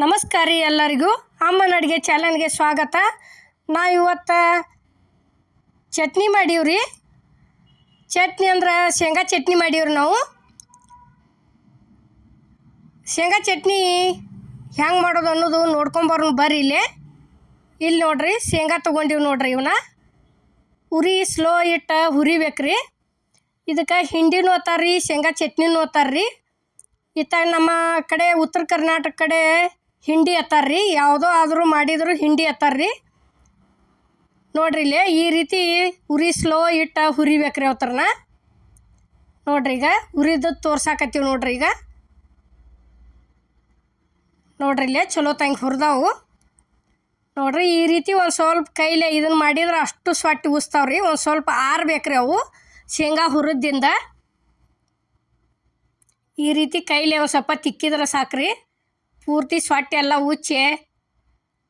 ನಮಸ್ಕಾರ ರೀ ಎಲ್ಲರಿಗೂ. ಅಮ್ಮನ ಅಡುಗೆ ಚಾನಲ್ಗೆ ಸ್ವಾಗತ. ನಾ ಇವತ್ತು ಚಟ್ನಿ ಮಾಡೀವ್ರಿ. ಚಟ್ನಿ ಅಂದ್ರೆ ಶೇಂಗಾ ಚಟ್ನಿ ಮಾಡೀವ್ರಿ ನಾವು. ಶೇಂಗಾ ಚಟ್ನಿ ಹೆಂಗೆ ಮಾಡೋದು ಅನ್ನೋದು ನೋಡ್ಕೊಂಬರ್ ಬರ್ರಿ ಇಲ್ಲಿ. ಇಲ್ಲಿ ನೋಡ್ರಿ, ಶೇಂಗಾ ತೊಗೊಂಡಿವಿ ನೋಡ್ರಿ ಇವನ್ನ ಉರಿ ಸ್ಲೋ ಇಟ್ಟು ಹುರಿಬೇಕ್ರಿ. ಇದಕ್ಕೆ ಹಿಂಡಿನೂ ಓದ್ತಾರ್ರಿ ಶೇಂಗಾ ಚಟ್ನಿನೂ ಓದ್ತಾರ್ರಿ ಇತ್ತಾಗ ನಮ್ಮ ಕಡೆ ಉತ್ತರ ಕರ್ನಾಟಕ ಕಡೆ ಹಿಂಡಿ ಎತ್ತಾರ್ರಿ, ಯಾವುದೋ ಆದರೂ ಮಾಡಿದ್ರು ಹಿಂಡಿ ಎತ್ತಾರ್ರಿ. ನೋಡ್ರಿ ಇಲ್ಲಿ, ಈ ರೀತಿ ಉರಿ ಸ್ಲೋ ಇಟ್ಟು ಹುರಿಬೇಕ್ರಿ ಅವತ್ರನ ನೋಡ್ರಿ ಈಗ, ಉರಿದು ತೋರ್ಸಾಕತ್ತೀವಿ ನೋಡ್ರಿ ಈಗ. ನೋಡ್ರಿ ಇಲ್ಲಿ, ಚಲೋ ತಂಗೆ ಹುರಿದಾವು. ನೋಡ್ರಿ, ಈ ರೀತಿ ಒಂದು ಸ್ವಲ್ಪ ಕೈಲೇ ಇದನ್ನು ಮಾಡಿದ್ರೆ ಅಷ್ಟು ಸೊಟ್ಟಿ ಉಸ್ತಾವ್ರಿ, ಒಂದು ಸ್ವಲ್ಪ ಆರ್ಬೇಕ್ರಿ ಅವು ಶೇಂಗಾ ಹುರಿದಿಂದ. ಈ ರೀತಿ ಕೈಲೇ ಒಂದು ಸ್ವಲ್ಪ ತಿಕ್ಕಿದ್ರೆ ಸಾಕ್ರಿ. ಪೂರ್ತಿ ಸೊಟ್ಟೆ ಎಲ್ಲ ಉಚ್ಚಿ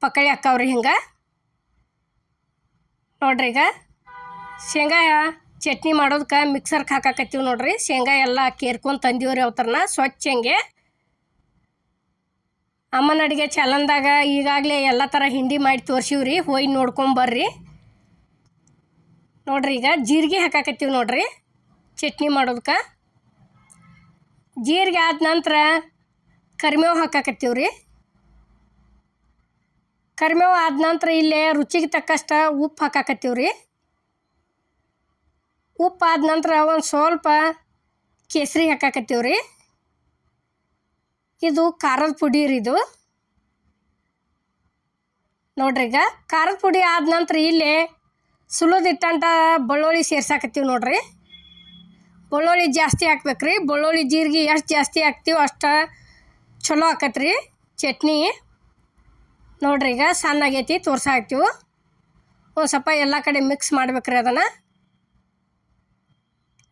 ಪಕ್ಕಳಿ ಹಾಕವ್ರಿ ಹಿಂಗೆ. ನೋಡ್ರಿ ಈಗ ಶೇಂಗಾ ಚಟ್ನಿ ಮಾಡೋದಕ್ಕೆ ಮಿಕ್ಸರ್ಗೆ ಹಾಕಾಕತ್ತೀವಿ ನೋಡ್ರಿ. ಶೇಂಗಾ ಎಲ್ಲ ಕೇರ್ಕೊಂಡು ತಂದೀವ್ರಿ ಅವತ್ತರನ ಸ್ವಚ್ಛ ಹೆಂಗೆ ಅಮ್ಮನ ಅಡುಗೆ ಚಲನ್ದಾಗ ಈಗಾಗಲೇ ಎಲ್ಲ ಥರ ಹಿಂಡಿ ಮಾಡಿ ತೋರ್ಸಿವ್ರಿ ಹೋಗಿ ನೋಡ್ಕೊಂಬರ್ರಿ ನೋಡ್ರಿ ಈಗ ಜೀರಿಗೆ ಹಾಕಾಕತ್ತೀವಿ ನೋಡ್ರಿ ಚಟ್ನಿ ಮಾಡೋದಕ್ಕೆ ಜೀರಿಗೆ ಆದ ನಂತರ ಕರಿಮೇವು ಹಾಕಾಕತ್ತೀವಿ ರೀ ಕರಿಮೇವು ಆದ ನಂತರ ಇಲ್ಲೇ ರುಚಿಗೆ ತಕ್ಕಷ್ಟು ಉಪ್ಪು ಹಾಕಾಕತ್ತೀವಿ ರೀ ಉಪ್ಪು ಆದ ನಂತರ ಒಂದು ಸ್ವಲ್ಪ ಕೇಸರಿ ಹಾಕಾಕತ್ತೀವಿ ರೀ ಇದು ಖಾರದ ಪುಡಿ ರೀ ಇದು. ನೋಡ್ರಿ ಈಗ ಖಾರದ ಪುಡಿ ಆದ ನಂತರ ಇಲ್ಲೇ ಸುಲಿದಿಟ್ಟಂಟ ಬೆಳ್ಳುಳ್ಳಿ ಸೇರ್ಸಾಕತ್ತೀವಿ ನೋಡ್ರಿ. ಬೆಳ್ಳುಳ್ಳಿ ಜಾಸ್ತಿ ಹಾಕ್ಬೇಕ್ರಿ. ಬೆಳ್ಳುಳ್ಳಿ ಜೀರಿಗೆ ಎಷ್ಟು ಜಾಸ್ತಿ ಹಾಕ್ತೀವೋ ಅಷ್ಟು ಚಲೋ ಆಕತ್ರಿ. ಚಟ್ನಿ. ನೋಡ್ರಿ ಈಗ ಸಣ್ಣ ಆಗೈತಿ ತೋರ್ಸಾಕ್ತೀವಿ ಒಂದು ಸ್ವಲ್ಪ ಎಲ್ಲ ಕಡೆ ಮಿಕ್ಸ್ ಮಾಡ್ಬೇಕ್ರಿ ಅದನ್ನು.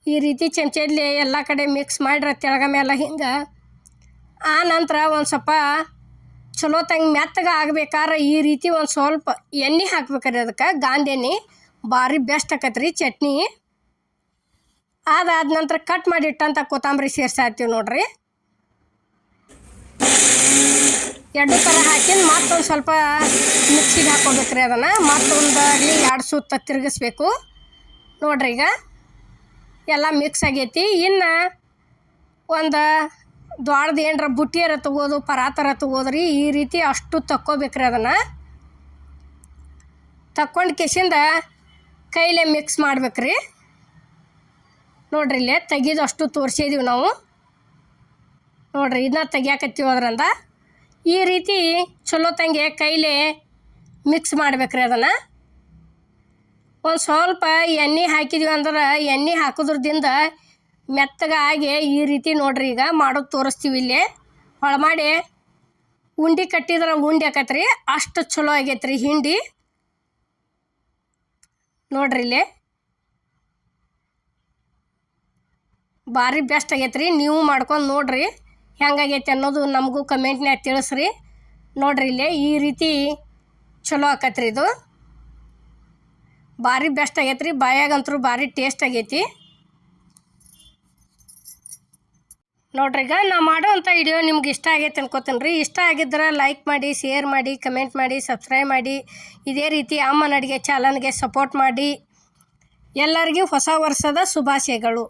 ಈ ರೀತಿ ಚಮಚಲ್ಲಿ ಎಲ್ಲ ಕಡೆ ಮಿಕ್ಸ್ ಮಾಡ್ರೆ ತೆಳಗ ಮೇಲೆ ಹಿಂಗೆ. ಆ ನಂತರ ಒಂದು ಸ್ವಲ್ಪ ಚಲೋ ತಂಗ ಮೆತ್ತಗೆ ಆಗ್ಬೇಕಾದ್ರೆ ಈ ರೀತಿ ಒಂದು ಸ್ವಲ್ಪ ಎಣ್ಣೆ ಹಾಕ್ಬೇಕ್ರಿ ಅದಕ್ಕೆ, ಗಾಂಧಿ ಎಣ್ಣೆ. ಭಾರಿ ಬೆಸ್ಟ್ ಆಕತ್ರಿ ಚಟ್ನಿ. ಅದಾದ ನಂತರ ಕಟ್ ಮಾಡಿಟ್ಟಂಥ ಕೊತ್ತಂಬರಿ ಸೇರ್ಸಾತ್ತೀವಿ ನೋಡ್ರಿ. ಎರಡು ಥರ ಹಾಕಿಂದು ಮತ್ತೊಂದು ಸ್ವಲ್ಪ ಮಿಕ್ಸಿಗೆ ಹಾಕೊಬೇಕ್ರಿ ಅದನ್ನು. ಮತ್ತೊಂದು ಆಗಲಿ ಎರಡು ಸುತ್ತ ತಿರುಗಿಸ್ಬೇಕು. ನೋಡ್ರಿ ಈಗ. ಎಲ್ಲ ಮಿಕ್ಸ್ ಆಗೈತಿ. ಇನ್ನು ಒಂದು ದ್ವಾರದ ಏನರ ಬುಟ್ಟಿಯರ ತಗೋದು ಪರಾತರ ತಗೋದ್ರಿ, ಈ ರೀತಿ ಅಷ್ಟು ತಕ್ಕೋಬೇಕ್ರಿ ಅದನ್ನು. ತಕ್ಕೊಂಡು ಕೆಸಿಂದ ಕೈಲೇ ಮಿಕ್ಸ್ ಮಾಡ್ಬೇಕ್ರಿ. ನೋಡ್ರಿ ಇಲ್ಲೇ ತೆಗೆದು ಅಷ್ಟು ತೋರಿಸಿದೀವಿ ನಾವು. ನೋಡ್ರಿ ಇದನ್ನ ತೆಗಿಯಾಕತ್ತೀವಿ ಅದರಿಂದ. ಈ ರೀತಿ ಚಲೋ ತಂಗೆ ಕೈಲೇ ಮಿಕ್ಸ್ ಮಾಡ್ಬೇಕ್ರಿ ಅದನ್ನು. ಒಂದು ಸ್ವಲ್ಪ ಎಣ್ಣೆ ಹಾಕಿದ್ವಿ ಅಂದ್ರೆ ಎಣ್ಣೆ ಹಾಕೋದ್ರದಿಂದ ಮೆತ್ತಗಾಗಿ ಈ ರೀತಿ ನೋಡ್ರಿ ಈಗ ಮಾಡೋದು ತೋರಿಸ್ತೀವಿ ಇಲ್ಲಿ. ಹೊಳ ಮಾಡಿ ಉಂಡಿ ಕಟ್ಟಿದ್ರೆ ಉಂಡೆ ಹಾಕತ್ರಿ ಅಷ್ಟು ಚಲೋ ಆಗೈತ್ರಿ ಹಿಂಡಿ. ನೋಡ್ರಿ ಇಲ್ಲಿ. ಭಾರಿ ಬೆಸ್ಟ್ ಆಗೈತ್ರಿ, ನೀವು ಮಾಡ್ಕೊಂಡು ನೋಡ್ರಿ. ಹೆಂಗಾಗೈತೆ ಅನ್ನೋದು ನಮಗೂ ಕಮೆಂಟ್ನ್ಯಾಗ ತಿಳಿಸ್ರಿ. ನೋಡ್ರಿ ಇಲ್ಲಿ ಈ ರೀತಿ ಚಲೋ ಆಕತ್ರಿ ಇದು. ಭಾರಿ ಬೆಸ್ಟ್ ಆಗೈತ್ರಿ, ಬಾಯಾಗಂತೂ ಭಾರಿ ಟೇಸ್ಟ್ ಆಗೈತಿ. ನೋಡ್ರಿ ಈಗ ನಾ ಮಾಡೋವಂಥ ವಿಡಿಯೋ ನಿಮ್ಗೆ ಇಷ್ಟ ಆಗೈತೆ ಅನ್ಕೋತೀನಿ ರೀ. ಇಷ್ಟ ಆಗಿದ್ರೆ ಲೈಕ್ ಮಾಡಿ ಶೇರ್ ಮಾಡಿ ಕಮೆಂಟ್ ಮಾಡಿ ಸಬ್ಸ್ಕ್ರೈಬ್ ಮಾಡಿ. ಇದೇ ರೀತಿ ಅಮ್ಮನ ಅಡುಗೆ ಚಾನಲ್ಗೆ ಸಪೋರ್ಟ್ ಮಾಡಿ. ಎಲ್ಲರಿಗೂ ಹೊಸ ವರ್ಷದ ಶುಭಾಶಯಗಳು.